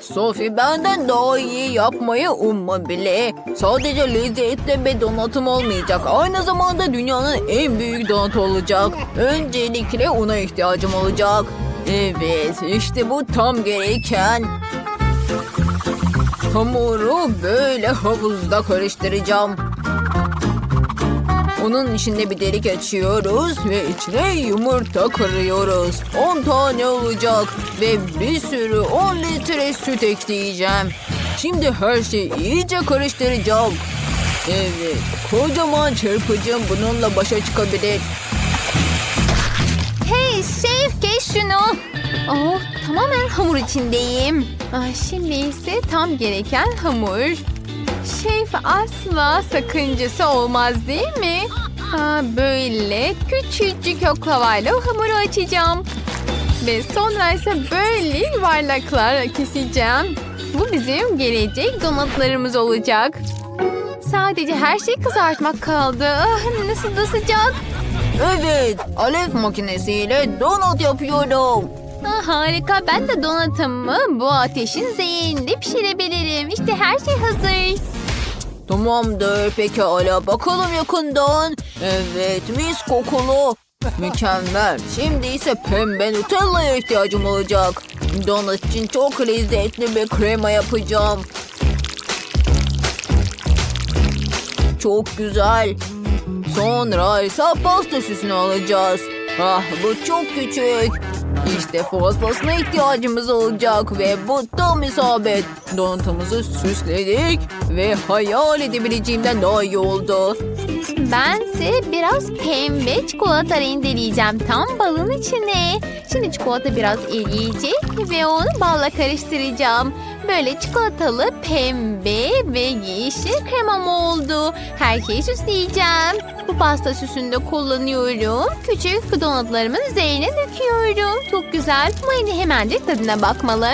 Sophie benden daha iyi yapmayı umma bile. Sadece lezzetli bir donatım olmayacak. Aynı zamanda dünyanın en büyük donatı olacak. Öncelikle una ihtiyacım olacak. Evet işte bu tam gereken. Hamuru böyle havuzda karıştıracağım. Onun içinde bir delik açıyoruz ve içine yumurta kırıyoruz. 10 tane olacak ve bir sürü 10 litre süt ekleyeceğim. Şimdi her şeyi iyice karıştıracağım. Evet, kocaman çırpıcım bununla başa çıkabilir. Hey şef kes şunu. Oh tamamen hamur içindeyim. Ay, şimdi ise tam gereken hamur. Şef asla sakıncası olmaz değil mi? Ha, böyle küçücük oklavayla hamuru açacağım. Ve sonra ise böyle yuvarlaklar keseceğim. Bu bizim gelecek donatlarımız olacak. Sadece her şeyi kızartmak kaldı. Ah, nasıl da sıcak. Evet, alev makinesiyle donut yapıyorum. Harika. Ben de donatımı bu ateşin üzerinde pişirebilirim. İşte her şey hazır. Tamamdır, pekala bakalım yakından. Evet, mis kokulu. Mükemmel. Şimdi ise pembe Nutella'ya ihtiyacım olacak. Donut için çok lezzetli bir krema yapacağım. Çok güzel. Sonra ise pasta süsünü alacağız. Ah bu çok küçük. İşte fazlasına ihtiyacımız olacak ve bu tam isabet. Donutumuzu süsledik ve hayal edebileceğimden daha iyi oldu. Bense biraz pembe çikolata rendeleyeceğim tam balın içine. Şimdi çikolata biraz eriyecek ve onu balla karıştıracağım. Böyle çikolatalı pembe ve yeşil kremam oldu. Her şeyi süsleyeceğim. Bu pasta süsünü de kullanıyorum. Küçük donutlarımın üzerine döküyorum. Çok güzel. Mayını hemencik tadına bakmalı.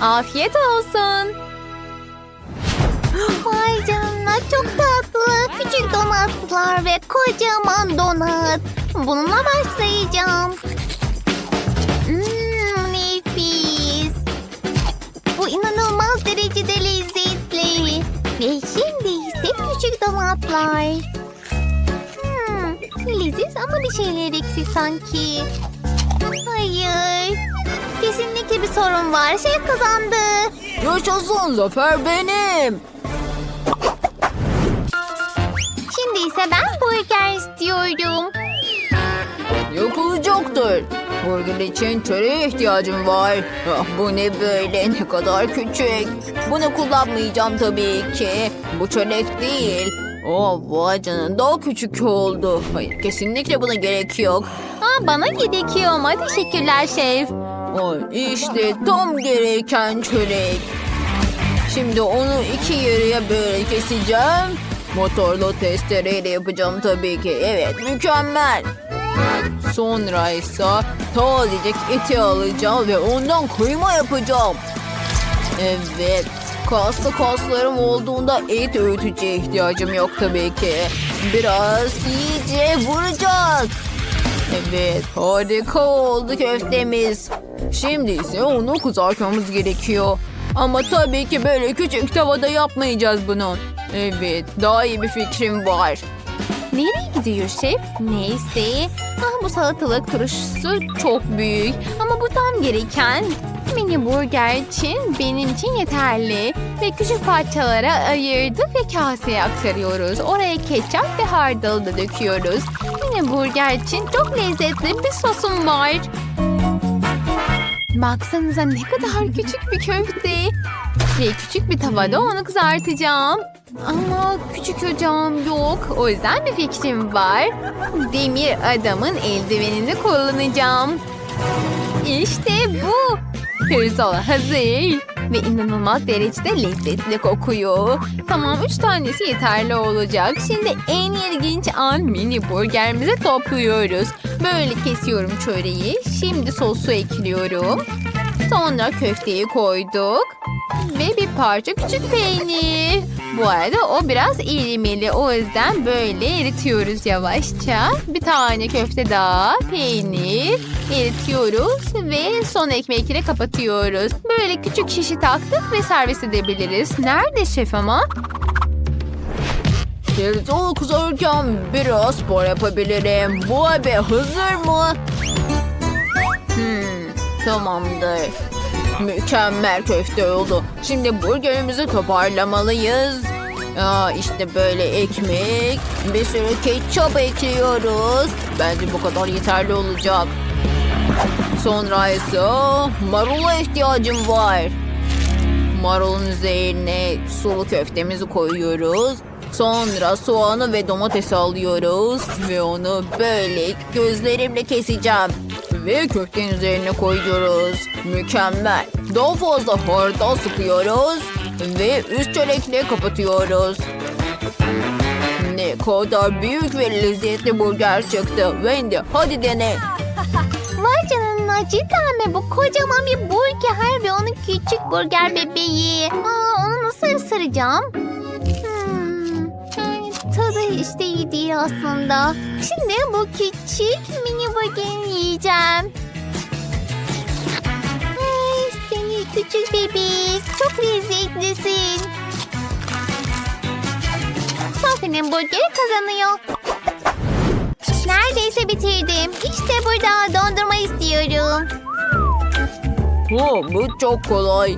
Afiyet olsun. Vay canına çok tatlı. Küçük donatlar ve kocaman donat. Bununla başlayacağım. Mmm inanılmaz derecede lezzetli. Ve şimdi ise küçük donatlar. Hmm, leziz ama bir şeyler eksik sanki. Hayır. Kesinlikle bir sorun var. Şef kazandı. Yaşasın zafer benim. Şimdi ise ben burger istiyorum. Yapılacaktır. Burger için çöreğe ihtiyacım var. Ah, bu ne böyle ne kadar küçük. Bunu kullanmayacağım tabii ki. Bu çörek değil. Oh vay canına daha küçük oldu. Hayır kesinlikle buna gerek yok. Aa, bana gerekiyor ama teşekkürler şef. Ay, işte tam gereken çörek. Şimdi onu iki yarıya böyle keseceğim. Motorlu testereyle yapacağım tabii ki. Evet mükemmel. Sonra ise tazecik eti alacağım ve ondan kıyma yapacağım. Evet. Kaslı kaslarım olduğunda et öğütücüye ihtiyacım yok tabii ki. Biraz iyice vuracağız. Evet harika oldu köftemiz. Şimdi ise onu kızartmamız gerekiyor. Ama tabii ki böyle küçük tavada yapmayacağız bunu. Evet daha iyi bir fikrim var. Nereye gidiyor şef? Neyse. Ah bu salatalık turşusu çok büyük. Ama bu tam gereken. Mini burger için benim için yeterli. Ve küçük parçalara ayırdık ve kaseye aktarıyoruz. Oraya ketçap ve hardal da döküyoruz. Mini burger için çok lezzetli bir sosum var. Baksanıza ne kadar küçük bir köfte. Ve küçük bir tavada onu kızartacağım. Ama küçük ocağım yok. O yüzden bir fikrim var. Demir adamın eldivenini kullanacağım. İşte bu. Pirzola hazır. Ve inanılmaz derecede lezzetli kokuyor. Tamam üç tanesi yeterli olacak. Şimdi en ilginç an mini burgerimizi topluyoruz. Böyle kesiyorum çöreği. Şimdi sosu ekliyorum. Sonra köfteyi koyduk. Ve bir parça küçük peynir. Bu arada o biraz iğnemeli. O yüzden böyle eritiyoruz yavaşça. Bir tane köfte daha. Peynir. Eritiyoruz ve son ekmekle kapatıyoruz. Böyle küçük şişi taktık ve servis edebiliriz. Nerede şef ama? Pirzola kızarken biraz spor yapabilirim. Bu abi hazır mı? Hmm, tamamdır. Mükemmel köfte oldu. Şimdi burgerimizi toparlamalıyız. Aa, işte böyle ekmek. Bir sürü ketçap ekliyoruz. Bence bu kadar yeterli olacak. Sonra ise marula ihtiyacım var. Marulun üzerine sulu köftemizi koyuyoruz. Sonra soğanı ve domatesi alıyoruz. Ve onu böyle gözlerimle keseceğim. Ve köftenin üzerine koyuyoruz. Mükemmel. Daha fazla hardal sıkıyoruz. Ve üst çörekle kapatıyoruz. Ne kadar büyük ve lezzetli burger çıktı. Wendy hadi dene. Vay canına cidden mi? Bu kocaman bir burger ve onun küçük burger bebeği. Aa, onu nasıl ısıracağım? Tadı işte iyi değil aslında. Şimdi bu küçük mini burgeri yiyeceğim. Ay, seni küçük bebek. Çok lezzetlisin. Sophie'nin burgeri kazanıyor. Neredeyse bitirdim. İşte burada dondurma istiyorum. Oh, bu çok kolay.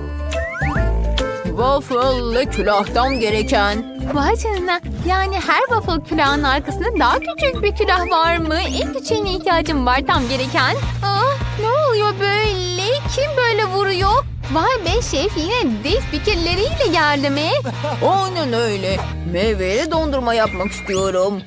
Waffle ile külahtan gereken. Vay canına. Yani her waffle külahının arkasında daha küçük bir külah var mı? En küçüğüne ihtiyacım var tam gereken. Ah, ne oluyor böyle? Kim böyle vuruyor? Vay be şef yine dev fikirleriyle geldi mi? Aynen öyle. Meyveli dondurma yapmak istiyorum.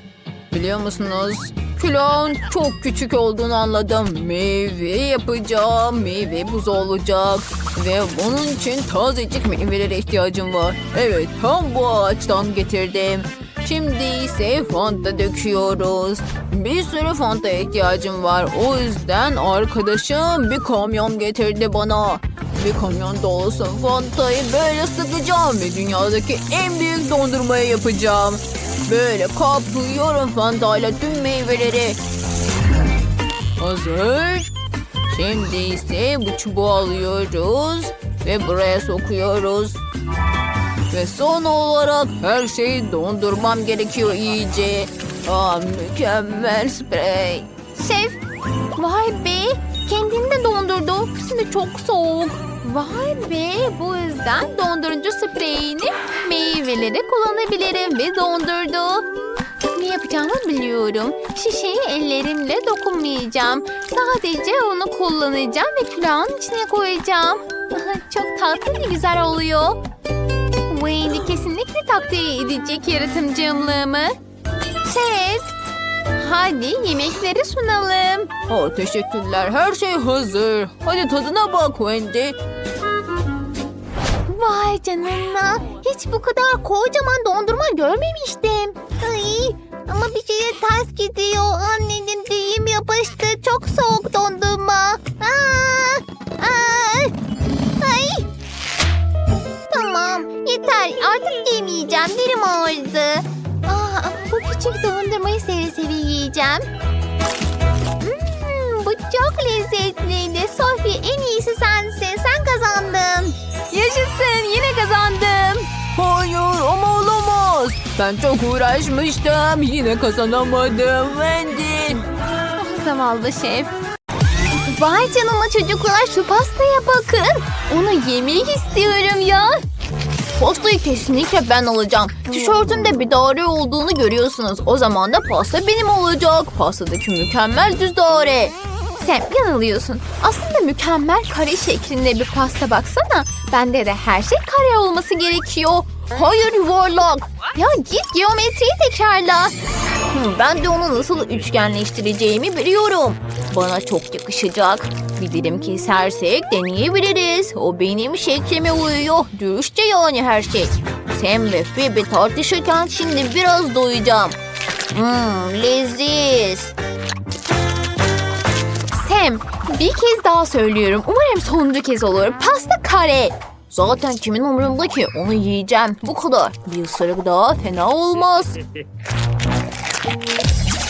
Biliyor musunuz? Külahın çok küçük olduğunu anladım. Meyve yapacağım. Meyve buzu olacak. Ve bunun için tazecik meyvelere ihtiyacım var. Evet tam bu ağaçtan getirdim. Şimdi ise fanta döküyoruz. Bir sürü fanta ihtiyacım var. O yüzden arkadaşım bir kamyon getirdi bana. Bir kamyon dolusu fantayı böyle sıkacağım ve dünyadaki en büyük dondurmayı yapacağım. Böyle kaplıyorum fantayla tüm meyveleri. Hazır. Şimdi ise bu çubuğu alıyoruz ve buraya sokuyoruz. Ve son olarak her şeyi dondurmam gerekiyor iyice. Aa, mükemmel sprey. Şef, vay be kendini de dondurdu. Şimdi çok soğuk. Vay be bu yüzden dondurucu spreyini meyvelere kullanabilirim ve dondurdu. Ne yapacağımı biliyorum. Şişeyi ellerimle dokunmayacağım. Sadece onu kullanacağım ve külahın içine koyacağım. Çok tatlı ve güzel oluyor. Wendy kesinlikle takdir edecek yaratımcılığımı. Şef, hadi yemekleri sunalım. Oh, teşekkürler. Her şey hazır. Hadi tadına bak Wendy. Vay canına. Hiç bu kadar kocaman dondurma görmemiştim. Ay, ama bir şeye ters gidiyor. Annenin düğüm yapıştı. Çok soğuk dondurma. Aa, aa, ay. Tamam yeter artık yemeyeceğim. Dilim ağrıdı. Aa, bu küçük dondurmayı seve seve yiyeceğim. Hmm, bu çok lezzetliydi. Sophie en iyisi sensin. Sen kazandın. Yaşasın yine kazandım. Hayır ama olamaz. Ben çok uğraşmıştım. Yine kazanamadım Wendy. Ah, Zavallı şef. Vay canına çocuklar şu pastaya bakın. Onu yemek istiyorum ya. Pastayı kesinlikle ben alacağım. Tişörtümde bir daire olduğunu görüyorsunuz. O zaman da pasta benim olacak. Pastadaki mükemmel düz daire. Sen yanılıyorsun. Aslında mükemmel kare şeklinde bir pasta baksana. Bende de her şey kare olması gerekiyor. Hayır yuvarlak. Ya git geometriyi tekrarla. Hı, Ben de onu nasıl üçgenleştireceğimi biliyorum. Bana çok yakışacak. Bir dilim kesersek deneyebiliriz. O benim şeklime uyuyor. Dürüstçe yani her şey. Sam ve Phoebe tartışırken şimdi biraz doyacağım. Mmm leziz. Sam bir kez daha söylüyorum. Umarım sonuncu kez olur. Pasta kare. Zaten kimin umurunda ki? Onu yiyeceğim. Bu kadar. Bir ısırık daha fena olmaz.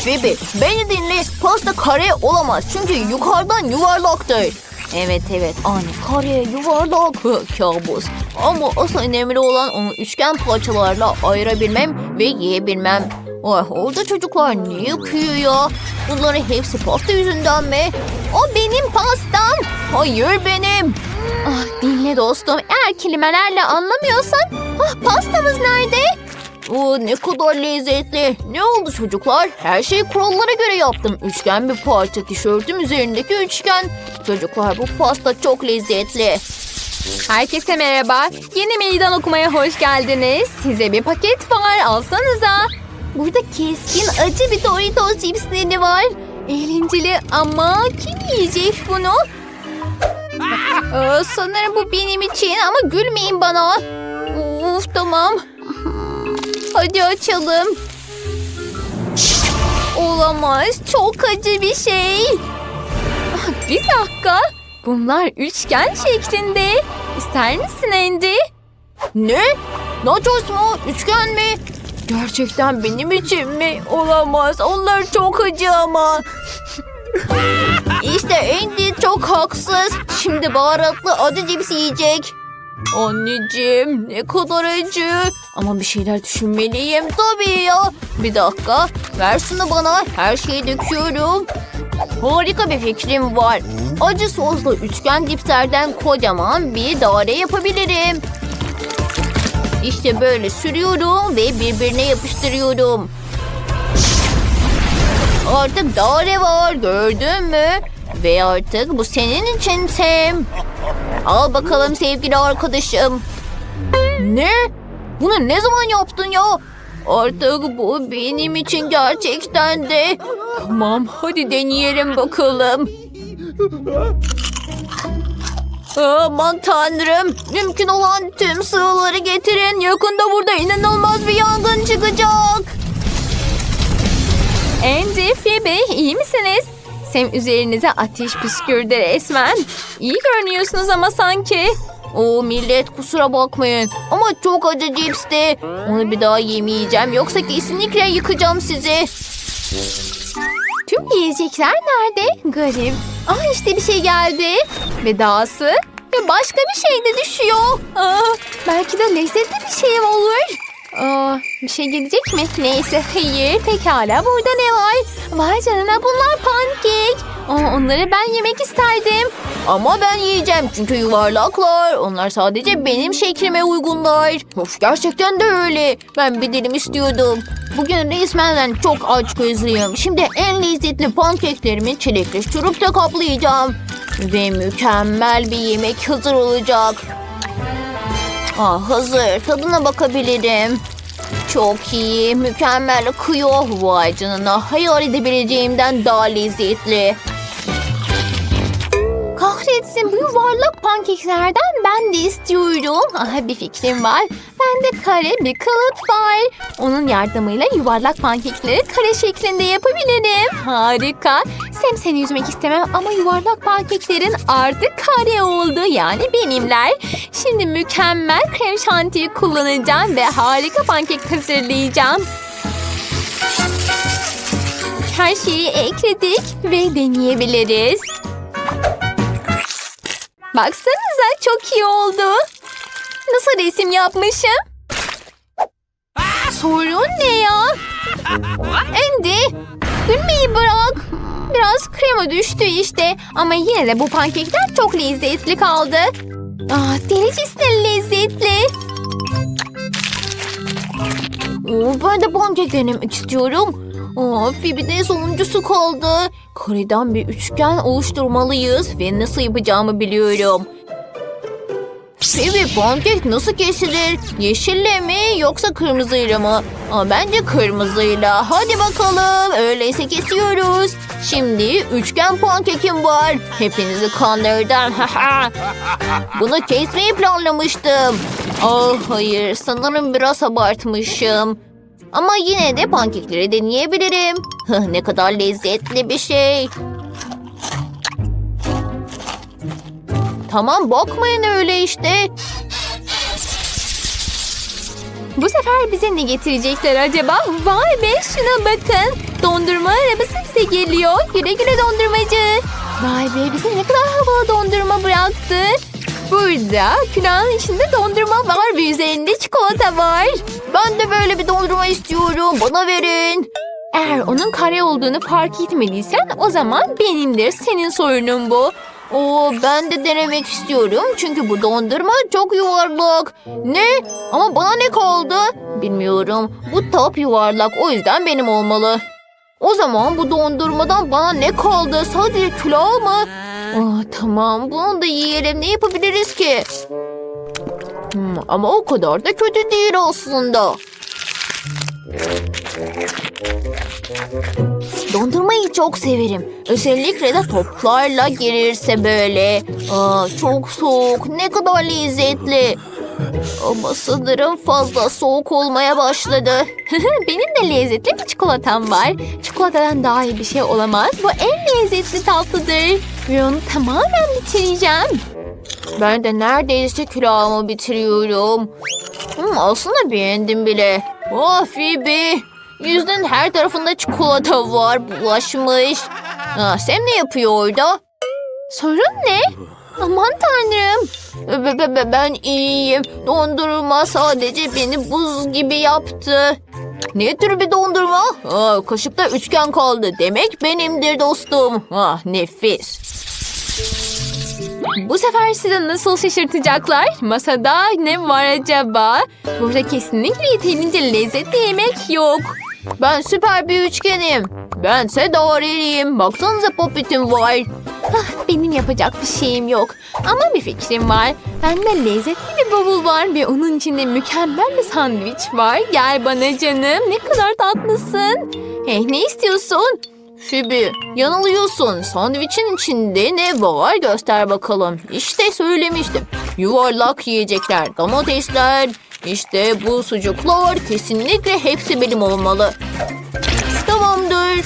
Phoebe beni dinle. Pasta kare olamaz. Çünkü yukarıdan yuvarlaktır. Evet evet aynı kare yuvarlak kabus. Ama asıl önemli olan onu üçgen parçalarla ayırabilmem ve yiyebilmem. Ay, orada çocuklar ne yapıyor ya? Bunların hepsi pasta yüzünden mi? O benim pastam. Hayır benim. Ah, dinle dostum. Eğer kelimelerle anlamıyorsan ah, pastamız nerede? Oo, ne kadar lezzetli. Ne oldu çocuklar? Her şeyi kurallara göre yaptım. Üçgen bir parça tişörtüm üzerindeki üçgen. Çocuklar bu pasta çok lezzetli. Herkese merhaba. Yeni meydan okumaya hoş geldiniz. Size bir paket var. Alsanıza. Burada keskin acı bir Doritos cipsleri var. Eğlenceli ama kim yiyecek bunu? Aa, sanırım bu benim için ama gülmeyin bana. Uf tamam. Hadi açalım. Olamaz. Çok acı bir şey. Ah, Bir dakika. Bunlar üçgen şeklinde. İster misin Andy? Ne? Nachos mu? Üçgen mi? Gerçekten benim için mi? Olamaz. Onlar çok acı ama. işte Andy çok haksız. Şimdi baharatlı acı cips yiyecek. Anneciğim ne kadar acı. Ama bir şeyler düşünmeliyim tabii ya. Bir dakika ver şunu bana. Her şeyi döküyorum. Harika bir fikrim var. Acı soslu üçgen dipslerden kocaman bir daire yapabilirim. İşte böyle sürüyorum ve birbirine yapıştırıyorum. Artık daire var gördün mü? Ve artık bu senin için Sam. Al bakalım sevgili arkadaşım. Ne? Bunu ne zaman yaptın ya? Artık bu benim için gerçekten de. Tamam hadi deneyelim bakalım. Aman tanrım. Mümkün olan tüm sığıları getirin. Yakında burada inanılmaz bir yangın çıkacak. Andy, Phoebe iyi misiniz? Sam üzerinize ateş püskürdü resmen. İyi görünüyorsunuz ama sanki. O millet kusura bakmayın. Ama çok acı cipsti. Onu bir daha yemeyeceğim. Yoksa kesinlikle yıkacağım sizi. Tüm yiyecekler nerede? Garip. Ah işte bir şey geldi. Ve dahası ve başka bir şey de düşüyor. Aa, belki de lezzetli bir şey olur. Aa, bir şey gelecek mi? Neyse hayır pekala burada ne var? Vay canına bunlar pankek. Aa, onları ben yemek isterdim. Ama ben yiyeceğim çünkü yuvarlaklar. Onlar sadece benim şeklime uygunlar. Of gerçekten de öyle. Ben bir dilim istiyordum. Bugün resmen çok aç gözlüyüm. Şimdi en lezzetli pankeklerimi çilekli şurupla kaplayacağım. Ve mükemmel bir yemek hazır olacak. Ah hazır. Tadına bakabilirim. Çok iyi. Mükemmel akıyor. Vay canına. Hayal edebileceğimden daha lezzetli. Kahretsin bu yuvarlak pankeklerden ben de istiyorum. Aha, bir fikrim var. Bende kare bir kalıp var. Onun yardımıyla yuvarlak pankekleri kare şeklinde yapabilirim. Harika. Sem seni üzmek istemem ama yuvarlak pankeklerin artık kare oldu. Yani benimler. Şimdi mükemmel krem şantiyi kullanacağım ve harika pankek hazırlayacağım. Her şeyi ekledik ve deneyebiliriz. Baksanıza çok iyi oldu. Nasıl resim yapmışım? Sorun ne ya? Andy, gülmeyi bırak. Biraz krema düştü işte. Ama yine de bu pankekler çok lezzetli kaldı. Ah, delicesine lezzetli. Oo, ben de pankek denemek istiyorum. Aa, Phoebe de sonuncusu kaldı. Kareden bir üçgen oluşturmalıyız ve nasıl yapacağımı biliyorum. Phoebe pankek nasıl kesilir? Yeşille mi yoksa kırmızıyla mı? Aa, bence kırmızıyla. Hadi bakalım. Öyleyse kesiyoruz. Şimdi üçgen pankekim var. Hepinizi kandırdım. Bunu kesmeyi planlamıştım. Ah hayır sanırım biraz abartmışım. Ama yine de pankekleri deneyebilirim. ne kadar lezzetli bir şey. Tamam bakmayın öyle işte. Bu sefer bize ne getirecekler acaba? Vay be şuna bakın. Dondurma arabası bize geliyor. Güle güle dondurmacı. Vay be bize ne kadar havalı dondurma bıraktı. Burada külahın içinde dondurma var ve üzerinde çikolata var. Ben de böyle bir dondurma istiyorum. Bana verin. Eğer onun kare olduğunu fark etmediysen o zaman benimdir. Senin sorunun bu. Oo, ben de denemek istiyorum. Çünkü bu dondurma çok yuvarlak. Ne? Ama bana ne kaldı? Bilmiyorum. Bu top yuvarlak. O yüzden benim olmalı. O zaman bu dondurmadan bana ne kaldı? Sadece külah mı? Aa, tamam bunu da yiyelim. Ne yapabiliriz ki? Hmm, ama o kadar da kötü değil aslında. Dondurmayı çok severim. Özellikle de toplarla gelirse böyle. Aa, çok soğuk. Ne kadar lezzetli. Ama sanırım fazla soğuk olmaya başladı. Benim de lezzetli bir çikolatam var. Çikolatadan daha iyi bir şey olamaz. Bu en lezzetli tatlıdır. Onu tamamen bitireceğim. Ben de neredeyse külahımı bitiriyorum. Hmm, aslında beğendim bile. Oh Phoebe. Yüzünün her tarafında çikolata var. Bulaşmış. Aa, Sam ne yapıyor orada? Sorun ne? Aman tanrım. Be- be- be- Ben iyiyim. Dondurma sadece beni buz gibi yaptı. Ne tür bir dondurma? Aa, kaşıkta üçgen kaldı. Demek benimdir dostum. Ah nefis. Bu sefer sizi nasıl şaşırtacaklar? Masada ne var acaba? Burada kesinlikle yeterince lezzetli yemek yok. Ben süper bir üçgenim. Bense daireliyim. Baksanıza popitim var. Ah, benim yapacak bir şeyim yok. Ama bir fikrim var. Bende lezzetli bir bavul var ve onun içinde mükemmel bir sandviç var. Gel bana canım. Ne kadar tatlısın. Eh ne istiyorsun? Phoebe yanılıyorsun. Sandviçin içinde ne var göster bakalım. İşte söylemiştim. Yuvarlak yiyecekler, domatesler. İşte bu sucuklar kesinlikle hepsi benim olmalı. Tamamdır.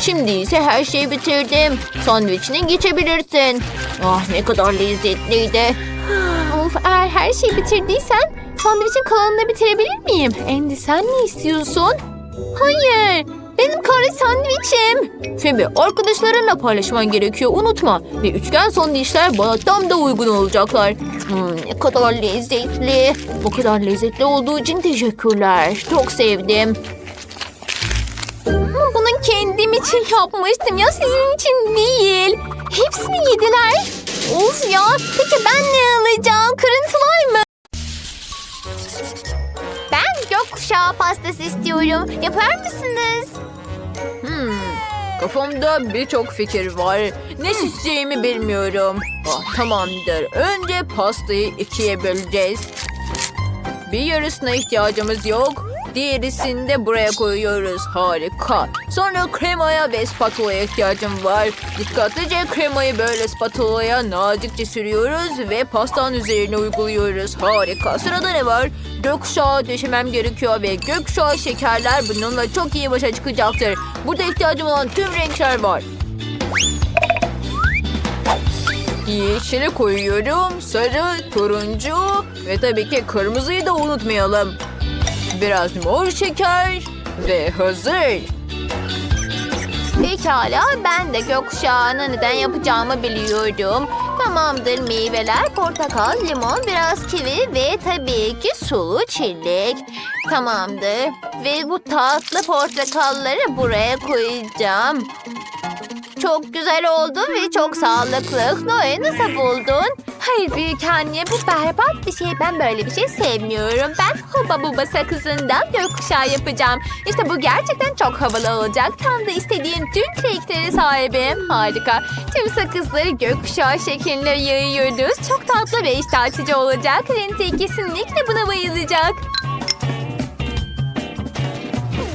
Şimdi ise her şeyi bitirdim. Sandviçine geçebilirsin. Ah ne kadar lezzetliydi. Of eğer her şeyi bitirdiysen sandviçin kalanını bitirebilir miyim? Andy sen ne istiyorsun? Hayır. Benim kare sandviçim. Phoebe arkadaşlarınla paylaşman gerekiyor unutma. Ve üçgen sandviçler bana tam da uygun olacaklar. Hmm, ne kadar lezzetli. Bu kadar lezzetli olduğu için teşekkürler. Çok sevdim. Ama bunu kendim için yapmıştım ya sizin için değil. Hepsini yediler. Of ya peki ben ne alacağım? Kırıntılar mı? Ben gökkuşağı pastası istiyorum. Yapar mısınız? Kafamda birçok fikir var. Ne seçeceğimi bilmiyorum. Ah, tamamdır. Önce pastayı ikiye böleceğiz. Bir yarısına ihtiyacımız yok. Diğerisini de buraya koyuyoruz. Harika. Sonra kremaya ve spatulaya ihtiyacım var. Dikkatlice kremayı böyle spatulaya nazikçe sürüyoruz ve pastanın üzerine uyguluyoruz. Harika. Sırada ne var? Gökkuşağı döşemem gerekiyor ve gökkuşağı şekerler bununla çok iyi başa çıkacaktır. Burada ihtiyacım olan tüm renkler var. Yeşili koyuyorum. Sarı, turuncu ve tabii ki kırmızıyı da unutmayalım. Biraz mor şeker ve hazır. Pekala ben de gökkuşağını neden yapacağımı biliyorum. Tamamdır meyveler, portakal, limon, biraz kivi ve tabii ki sulu çilek. Tamamdır. Ve bu tatlı portakalları buraya koyacağım. Çok güzel oldu ve çok sağlıklı. Noe nasıl buldun? Hayır büyük anne bu berbat bir şey. Ben böyle bir şey sevmiyorum. Ben Huba Buba sakızından gökkuşağı yapacağım. İşte bu gerçekten çok havalı olacak. Tam da istediğim tüm renklere sahibim. Harika. Tüm sakızları gökkuşağı şeklinde yayıyoruz. Çok tatlı ve iştah açıcı olacak. Lindsay kesinlikle buna bayılacak.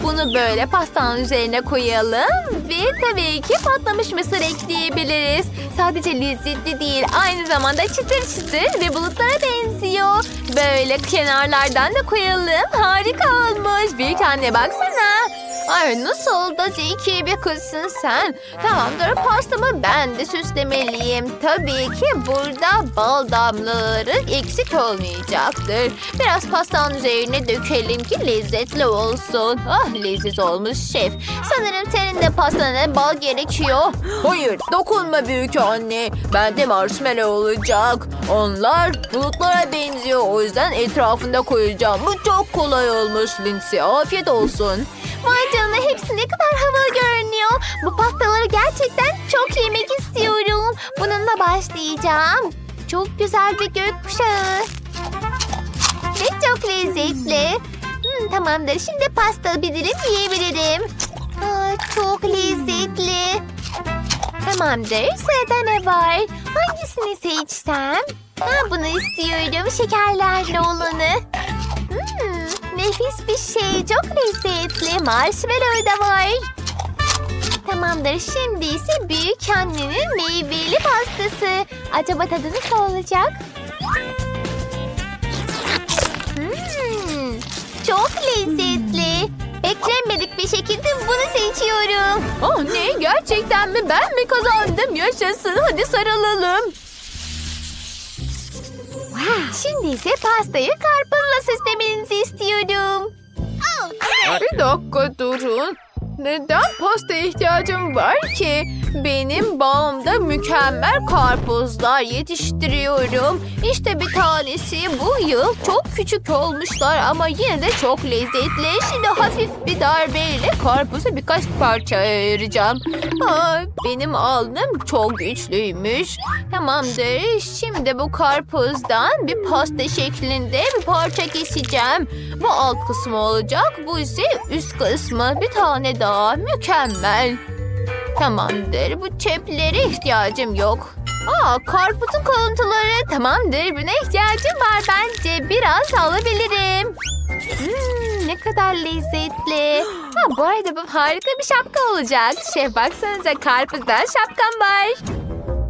Bunu böyle pastanın üzerine koyalım ve tabii ki patlamış mısır ekleyebiliriz. Sadece lezzetli değil, aynı zamanda çıtır çıtır ve bulutlara benziyor. Böyle kenarlardan da koyalım. Harika olmuş. Büyük anne baksana. Ay nasıl da zeki bir kızsın sen. Tamamdır pastamı ben de süslemeliyim. Tabii ki burada bal damlaları eksik olmayacaktır. Biraz pastanın üzerine dökelim ki lezzetli olsun. Ah leziz olmuş şef. Sanırım senin de pastana bal gerekiyor. Hayır dokunma büyük anne. Bende marshmallow olacak. Onlar bulutlara benziyor. O yüzden etrafında koyacağım. Bu çok kolay olmuş Lindsay. Afiyet olsun. Vay canına hepsi ne kadar havalı görünüyor. Bu pastaları gerçekten çok yemek istiyorum. Bununla başlayacağım. Çok güzel bir gökkuşağı. Ve çok lezzetli. Hmm, tamamdır şimdi pasta bir dilim yiyebilirim. Aa, çok lezzetli. Tamamdır sırada ne var? Hangisini seçsem? Ha, bunu istiyorum şekerlerle olanı. Nefis bir şey. Çok lezzetli. Marshmallow da var. Tamamdır. Şimdi ise büyük annenin meyveli pastası. Acaba tadı nasıl olacak? Hmm, çok lezzetli. Beklenmedik bir şekilde bunu seçiyorum. Ah ne gerçekten mi ben mi kazandım yaşasın hadi sarılalım. Şimdi ise pastayı karpuzla süslemenizi istiyorum. Bir dakika durun. Neden pastaya ihtiyacım var ki? Benim bağımda mükemmel karpuzlar yetiştiriyorum. İşte bir tanesi bu yıl çok küçük olmuşlar ama yine de çok lezzetli. Şimdi hafif bir darbeyle karpuzu birkaç parça ayıracağım. Aa, benim alnım çok güçlüymüş. Tamamdır. Şimdi bu karpuzdan bir pasta şeklinde bir parça keseceğim. Bu alt kısmı olacak. Bu ise üst kısmı. Bir tane daha. Mükemmel. Tamamdır. Bu çöplere ihtiyacım yok. Aa, karpuzun kalıntıları. Tamamdır. Buna ihtiyacım var bence. Biraz alabilirim. Hmm, ne kadar lezzetli. Ha, bu arada bu harika bir şapka olacak. Şef baksanıza karpuzdan şapkam var.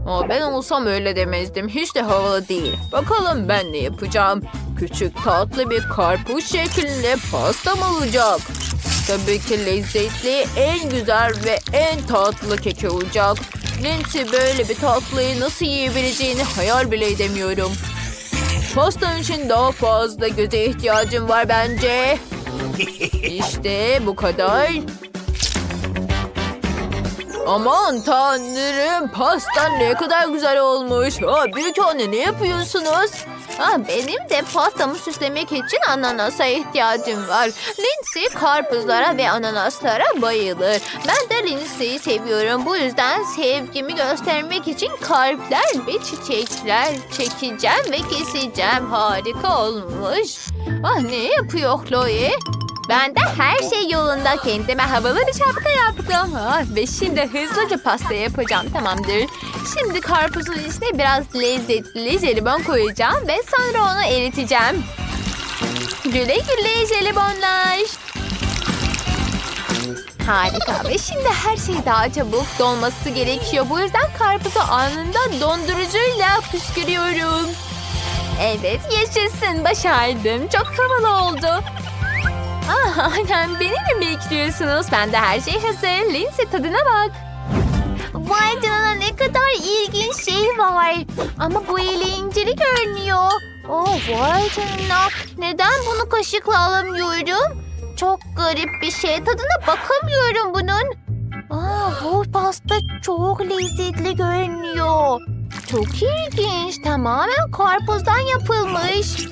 Aa, ben olsam öyle demezdim. Hiç de havalı değil. Bakalım ben ne yapacağım. Küçük tatlı bir karpuz şeklinde pastam olacak. Tabii ki lezzetli, en güzel ve en tatlı kek olacak. Lindsay böyle bir tatlıyı nasıl yiyebileceğini hayal bile edemiyorum. Pastan için daha fazla göze ihtiyacım var bence. İşte bu kadar. Aman tanrım pasta ne kadar güzel olmuş. Ha, büyük anne ne yapıyorsunuz? Ha, benim de pastamı süslemek için ananasa ihtiyacım var. Lindsay karpuzlara ve ananaslara bayılır. Ben de Lindsay'i seviyorum. Bu yüzden sevgimi göstermek için kalpler ve çiçekler çekeceğim ve keseceğim. Harika olmuş. Ah ne yapıyor Chloe? Ben de her şey yolunda kendime havalı bir şapka yaptım. Ah, ve şimdi hızlıca pasta yapacağım tamamdır. Şimdi karpuzun içine biraz lezzetli jelibon koyacağım ve sonra onu eriteceğim. Güle güle jelibonlar. Harika ve şimdi her şey daha çabuk dolması gerekiyor. Bu yüzden karpuzu anında dondurucuyla püskürüyorum. Evet yaşasın başardım. Çok havalı oldu. Ah, aynen beni mi bekliyorsunuz? Ben de her şey hazır. Lindsay tadına bak. Vay canına ne kadar ilginç şey var. Ama bu eğlenceli görünüyor. Oh vay canına. Neden bunu kaşıkla alamıyorum? Çok garip bir şey. Tadına bakamıyorum bunun. Aa, bu pasta çok lezzetli görünüyor. Çok ilginç. Tamamen karpuzdan yapılmış.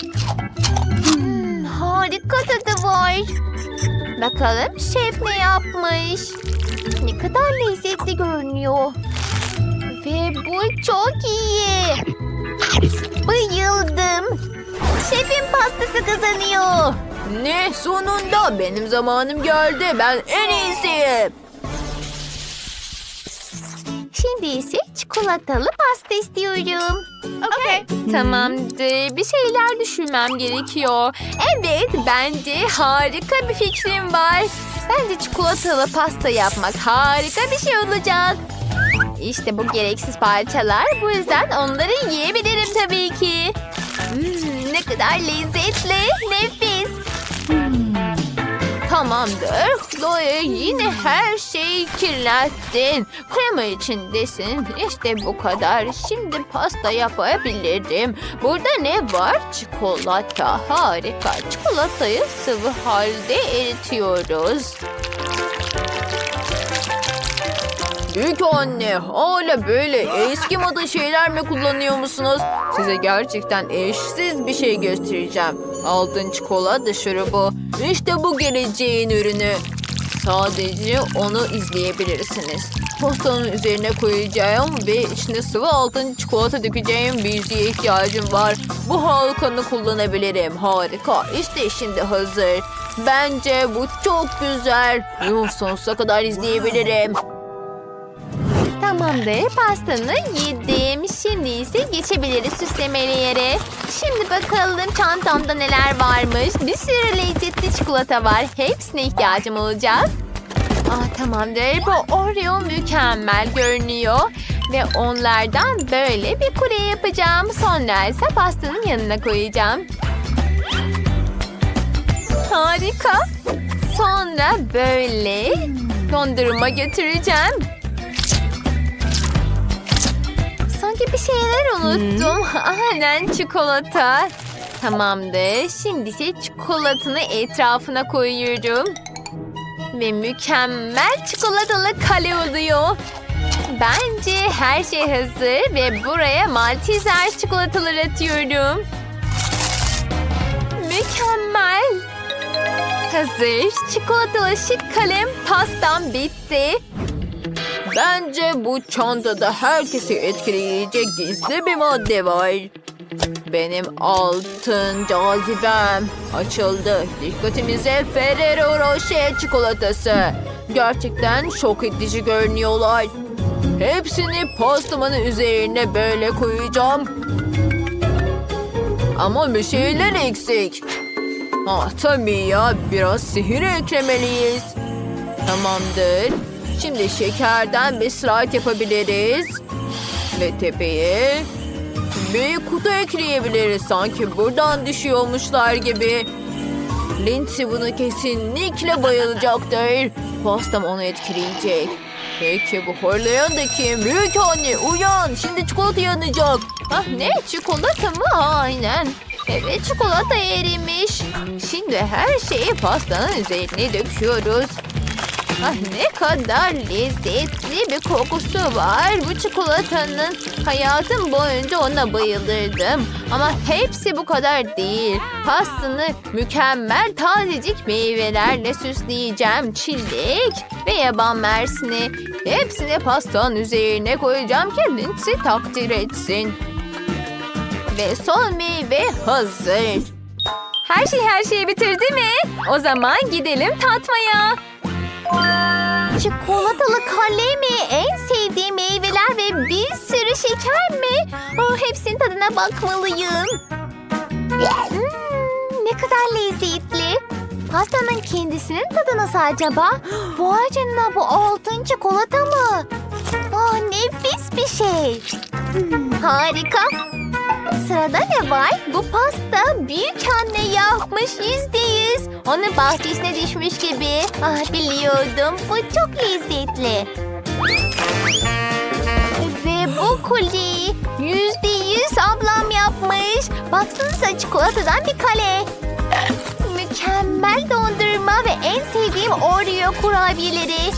Harika tadı var. Bakalım şef ne yapmış. Ne kadar lezzetli görünüyor. Ve bu çok iyi. Bayıldım. Şefin pastası kazanıyor. Ne sonunda benim zamanım geldi. Ben en iyisiyim. Şimdi ise çikolatalı pasta istiyorum. Tamamdır. Bir şeyler düşünmem gerekiyor. Evet, bence harika bir fikrim var. Bence çikolatalı pasta yapmak harika bir şey olacak. İşte bu gereksiz parçalar. Bu yüzden onları yiyebilirim tabii ki. Hmm, ne kadar lezzetli, nefis. Tamamdır. Chloe yine her şeyi kirlettin. Krema içindesin. İşte bu kadar. Şimdi pasta yapabilirim. Burada ne var? Çikolata. Harika. Çikolatayı sıvı halde eritiyoruz. Büyük anne hala böyle eski moda şeyler mi kullanıyor musunuz? Size gerçekten eşsiz bir şey göstereceğim. Altın çikolata şurubu. İşte bu geleceğin ürünü. Sadece onu izleyebilirsiniz. Postanın üzerine koyacağım ve içine sıvı altın çikolata dökeceğim bir yüzeye ihtiyacım var. Bu halkanı kullanabilirim. Harika. İşte şimdi hazır. Bence bu çok güzel. Yuh, sonsuza kadar izleyebilirim. Tamamdır. Pastanı yedim. Şimdi ise geçebiliriz süslemeli yere. Şimdi bakalım çantamda neler varmış. Bir sürü lezzetli çikolata var. Hepsine ihtiyacım olacak. Ah tamamdır. Bu Oreo mükemmel görünüyor. Ve onlardan böyle bir kule yapacağım. Sonra ise pastanın yanına koyacağım. Harika. Sonra böyle dondurma götüreceğim. Sanki bir şeyler unuttum. Aynen çikolata. Tamamdır. Şimdi ise çikolatanı etrafına koyuyorum. Ve mükemmel çikolatalı kale oluyor. Bence her şey hazır ve buraya Malteser çikolataları atıyorum. Mükemmel. Hazır. Çikolatalı şık kalem pastam bitti. Bence bu çantada herkesi etkileyecek gizli bir madde var. Benim altın cazibem açıldı. Dikkatimize Ferrero Rocher çikolatası. Gerçekten şok edici görünüyorlar. Hepsini pastamın üzerine böyle koyacağım. Ama bir şeyler eksik. Ah tabii ya biraz sihir eklemeliyiz. Tamamdır. Şimdi şekerden bir slide yapabiliriz. Ve tepeye bir kutu ekleyebiliriz. Sanki buradan düşüyormuşlar gibi. Lindsay bunu kesinlikle bayılacaktır. Pastam onu etkileyecek. Peki bu horlayan da kim? Büyük anne uyan. Şimdi çikolata yanacak. Ah ne çikolata mı? Aynen. Evet çikolata erimiş. Şimdi her şeyi pastanın üzerine döküyoruz. Ah ne kadar lezzetli bir kokusu var. Bu çikolatanın hayatım boyunca ona bayılırdım. Ama hepsi bu kadar değil. Pastanı mükemmel tazecik meyvelerle süsleyeceğim. Çilek ve yaban mersini. Hepsini pastanın üzerine koyacağım ki Lindsay takdir etsin. Ve son meyve hazır. Her şey her şeyi bitirdi mi? O zaman gidelim tatmaya. Çikolatalı kale mi? En sevdiğim meyveler ve bir sürü şeker mi? Oh, hepsinin tadına bakmalıyım. Hmm, ne kadar lezzetli. Pastanın kendisinin tadı nasıl acaba? Vay canına bu altın çikolata mı? Aa, nefis bir şey. Hmm, harika. Sırada ne var? Bu pasta büyük anne yapmış yüzde yüz. Onun bahçesine düşmüş gibi. Ah biliyordum. Bu çok lezzetli. Ve bu kuli yüzde yüz ablam yapmış. Baksanıza çikolatadan bir kale. Mükemmel dondurma ve en sevdiğim Oreo kurabiyeleri.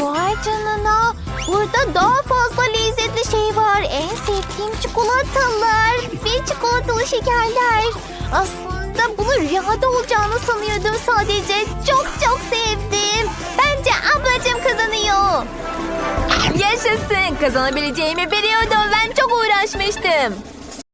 Vay canına. Burada daha fazla lezzetli şey var. En sevdiğim çikolatalar ve çikolatalı şekerler. Aslında bunu rüyada olacağını sanıyordum sadece. Çok çok sevdim. Bence ablacığım kazanıyor. Yaşasın. Kazanabileceğimi biliyordum. Ben çok uğraşmıştım.